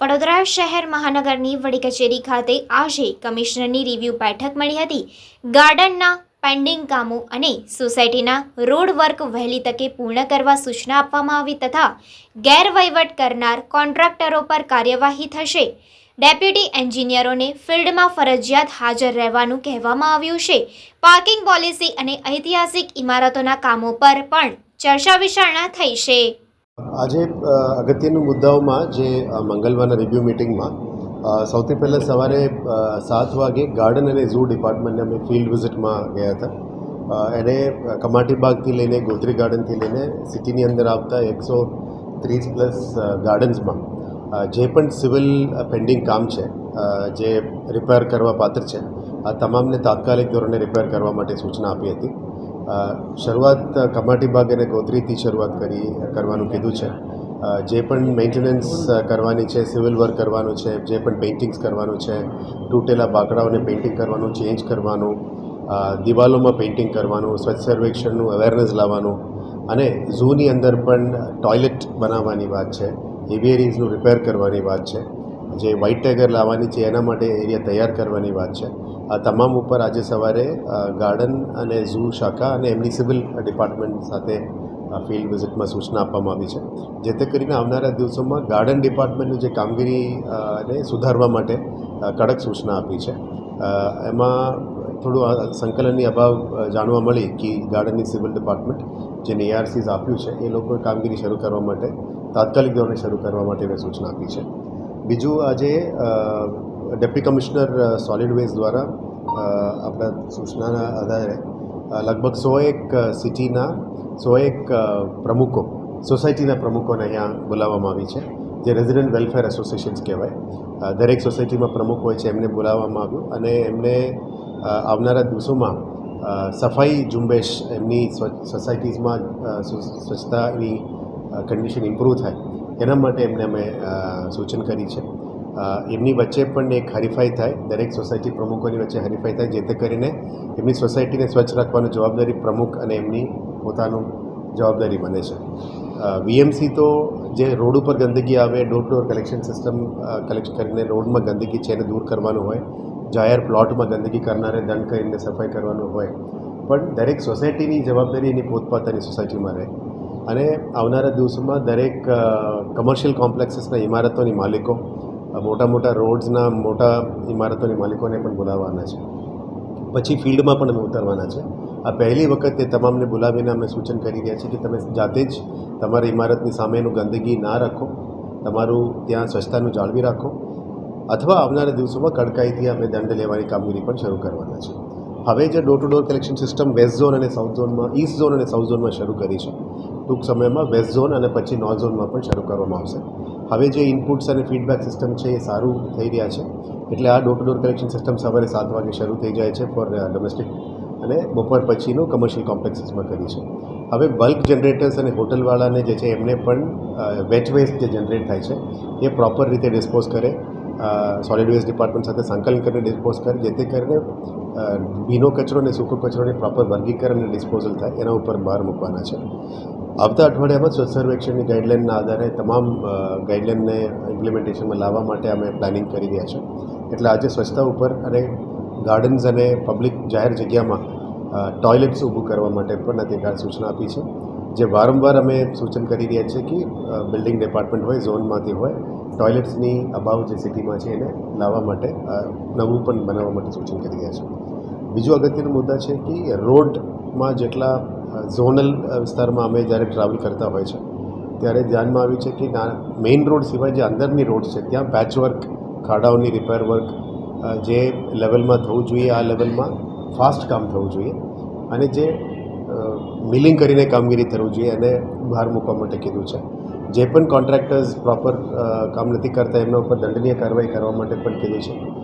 વડોદરા શહેર મહાનગરની વડી કચેરી ખાતે આજે કમિશનરની રિવ્યૂ બેઠક મળી હતી. ગાર્ડનના પેન્ડિંગ કામો અને સોસાયટીના રોડ વર્ક વહેલી તકે પૂર્ણ કરવા સૂચના આપવામાં આવી તથા ગેરવહીવટ કરનાર કોન્ટ્રાક્ટરો પર કાર્યવાહી થશે. ડેપ્યુટી એન્જિનિયરોને ફિલ્ડમાં ફરજિયાત હાજર રહેવાનું કહેવામાં આવ્યું છે. પાર્કિંગ પોલિસી અને ઐતિહાસિક ઇમારતોના કામો પર પણ ચર્ચા વિચારણા થઈ છે. આજે અગત્યના મુદ્દાઓમાં જે મંગળવારના રિવ્યૂ મિટિંગમાં સૌથી પહેલાં સવારે સાત વાગે ગાર્ડન અને ઝૂ ડિપાર્ટમેન્ટને અમે ફિલ્ડ વિઝિટમાં ગયા હતા. એને કમાટી બાગથી લઈને, ગોત્રી ગાર્ડનથી લઈને સિટીની અંદર આવતા એકસો ત્રીસ પ્લસ ગાર્ડન્સમાં જે પણ સિવિલ પેન્ડિંગ કામ છે જે રિપેર કરવા પાત્ર છે આ તમામને તાત્કાલિક ધોરણે રિપેર કરવા માટે સૂચના આપી હતી. શરૂઆત કમાટીબાગ અને ગોત્રીથી શરૂઆત કરી, કરવાનું કીધું છે. જે પણ મેન્ટેનન્સ કરવાની છે સિવિલ વર્ક કરવાનું છે, જે પણ પેઇન્ટિંગ્સ કરવાનું છે, તૂટેલા બાકડાઓને પેઇન્ટિંગ કરવાનું ચેન્જ કરવાનું દિવાલોમાં પેઇન્ટિંગ કરવાનું, સ્વચ્છ સર્વેક્ષણનું અવેરનેસ લાવવાનું અને ઝૂની અંદર પણ ટોયલેટ બનાવવાની વાત છે એવિયરીઝનું રિપેર કરવાની વાત છે. જે વ્હાઇટ ટાઈગર લાવવાની છે, એના માટે એરિયા તૈયાર કરવાની વાત છે. આ તમામ ઉપર આજે સવારે ગાર્ડન અને ઝૂ શાખા અને એમની સિવિલ ડિપાર્ટમેન્ટ સાથે ફિલ્ડ વિઝિટમાં સૂચના આપવામાં આવી છે. જેથી કરીને આવનારા દિવસોમાં ગાર્ડન ડિપાર્ટમેન્ટની જે કામગીરી ને સુધારવા માટે કડક સૂચના આપી છે. એમાં થોડું સંકલનની અભાવ જાણવા મળી કે ગાર્ડનની સિવિલ ડિપાર્ટમેન્ટ જેને એઆરસીઝ આપ્યું છે, એ લોકોએ કામગીરી શરૂ કરવા માટે, તાત્કાલિક ધોરણે શરૂ કરવા માટે મેં સૂચના આપી છે. બીજું આજે ડેપ્ટી કમિશનર સોલિડ વેસ્ટ દ્વારા આપણા સૂચનાના આધારે લગભગ સો એક સિટીના, સો એક પ્રમુખો, સોસાયટીના પ્રમુખોને અહીંયા બોલાવવામાં આવી છે, જે રેઝિડન્ટ વેલફેર એસોસિએશન્સ કહેવાય. દરેક સોસાયટીમાં પ્રમુખ હોય છે, એમને બોલાવવામાં આવ્યું અને એમને આવનારા દિવસોમાં સફાઈ ઝુંબેશ એમની સોસાયટીઝમાં સ્વચ્છતાની કન્ડિશન ઇમ્પ્રૂવ થાય. એના માટે એમને અમે સૂચન કરી છે. એમની વચ્ચે પણ એક હરીફાઈ થાય. દરેક સોસાયટી પ્રમુખોની વચ્ચે હરીફાઈ થાય, જેથી કરીને એમની સોસાયટીને સ્વચ્છ રાખવાની જવાબદારી પ્રમુખ અને એમની પોતાનું જવાબદારી બને છે. વીએમસી તો જે રોડ ઉપર ગંદકી આવે door to door collection system collect કરીને રોડમાં ગંદકી છે એને દૂર કરવાનું હોય, જાહેર પ્લોટમાં ગંદકી કરનારે દંડ કરીને સફાઈ કરવાનું હોય. પણ દરેક સોસાયટીની જવાબદારી એની પોતપોતાની સોસાયટીમાં રહે. અને આવનારા દિવસોમાં દરેક કમર્શિયલ કોમ્પ્લેક્સીસના ઇમારતોની માલિકો મોટા મોટા રોડ્સના મોટા ઇમારતોની માલિકોને પણ બોલાવવાના છે. પછી ફિલ્ડમાં પણ અમે ઉતરવાના છે. આ પહેલી વખત એ તમામને બોલાવીને અમે સૂચન કરી રહ્યા છીએ કે તમે જાતે જ તમારી ઇમારતની સામેનું ગંદકી ના રાખો. તમારું ત્યાં સ્વચ્છતાનું જાળવી રાખો. અથવા આવનારા દિવસોમાં કડકાઈથી અમે દંડ લેવાની કામગીરી પણ શરૂ કરવાના છે. હવે જે door to door collection system west zone અને સાઉથ ઝોનમાં ઈસ્ટ ઝોન અને સાઉથ ઝોનમાં શરૂ કરી છે, ટૂંક સમયમાં વેસ્ટ ઝોન અને પછી નોર્થ ઝોનમાં પણ શરૂ કરવામાં આવશે. હવે જે ઇનપુટ્સ અને ફીડબેક સિસ્ટમ છે એ સારું થઈ રહ્યા છે, એટલે આ door to door collection system સવારે સાત વાગે શરૂ થઈ જાય છે ફોર ડોમેસ્ટિક અને બપોર પછીનું કમર્શિયલ કોમ્પ્લેક્સીસમાં કરી છે. હવે બલ્ક જનરેટર્સ અને હોટલવાળાને જે છે એમને પણ વેટ વેસ્ટ જે જનરેટ થાય છે, એ પ્રોપર રીતે ડિસ્પોઝ કરે સોલિડ વેસ્ટ ડિપાર્ટમેન્ટ સાથે સંકલન કરીને ડિસ્પોઝ કરે, જેથી કરીને ભીનો કચરો અને સૂકો કચરોને પ્રોપર વર્ગીકરણ અને ડિસ્પોઝલ થાય, એના ઉપર ભાર મૂકવાના છે. આવતા અઠવાડિયામાં સ્વચ્છ સર્વેક્ષણની ગાઈડલાઇનના આધારે તમામ ગાઈડલાઇનને ઇમ્પ્લિમેન્ટેશનમાં લાવવા માટે અમે પ્લાનિંગ કરી રહ્યા છે. એટલે આજે સ્વચ્છતા ઉપર અને ગાર્ડન્સ અને પબ્લિક જાહેર જગ્યામાં ટોયલેટ્સ ઊભું કરવા માટે પણ અધિકાર સૂચના આપી છે. જે વારંવાર અમે સૂચન કરી રહ્યા છીએ કે બિલ્ડિંગ ડિપાર્ટમેન્ટ હોય ઝોનમાંથી હોય ટોયલેટ્સની અભાવ જે સિટીમાં છે એને લાવવા માટે નવું પણ બનાવવા માટે સૂચન કરી રહ્યા છે. બીજો અગત્યનો મુદ્દા છે કે રોડમાં જેટલા ઝોનલ વિસ્તારમાં અમે જ્યારે ટ્રાવેલ કરતા હોય છે, ત્યારે ધ્યાનમાં આવ્યું છે કે મેઇન રોડ સિવાય જે અંદરની રોડ છે, ત્યાં પેચવર્ક ખાડાઓની રિપેર વર્ક જે લેવલમાં થવું જોઈએ, આ લેવલમાં ફાસ્ટ કામ થવું જોઈએ અને જે મિલિંગ કરીને કામગીરી થવું જોઈએ એને બહાર મૂકવા માટે કીધું છે. જે પણ કોન્ટ્રાક્ટર્સ પ્રોપર કામ નથી કરતા, એમના ઉપર દંડનીય કાર્યવાહી કરવા માટે પણ કીધું છે.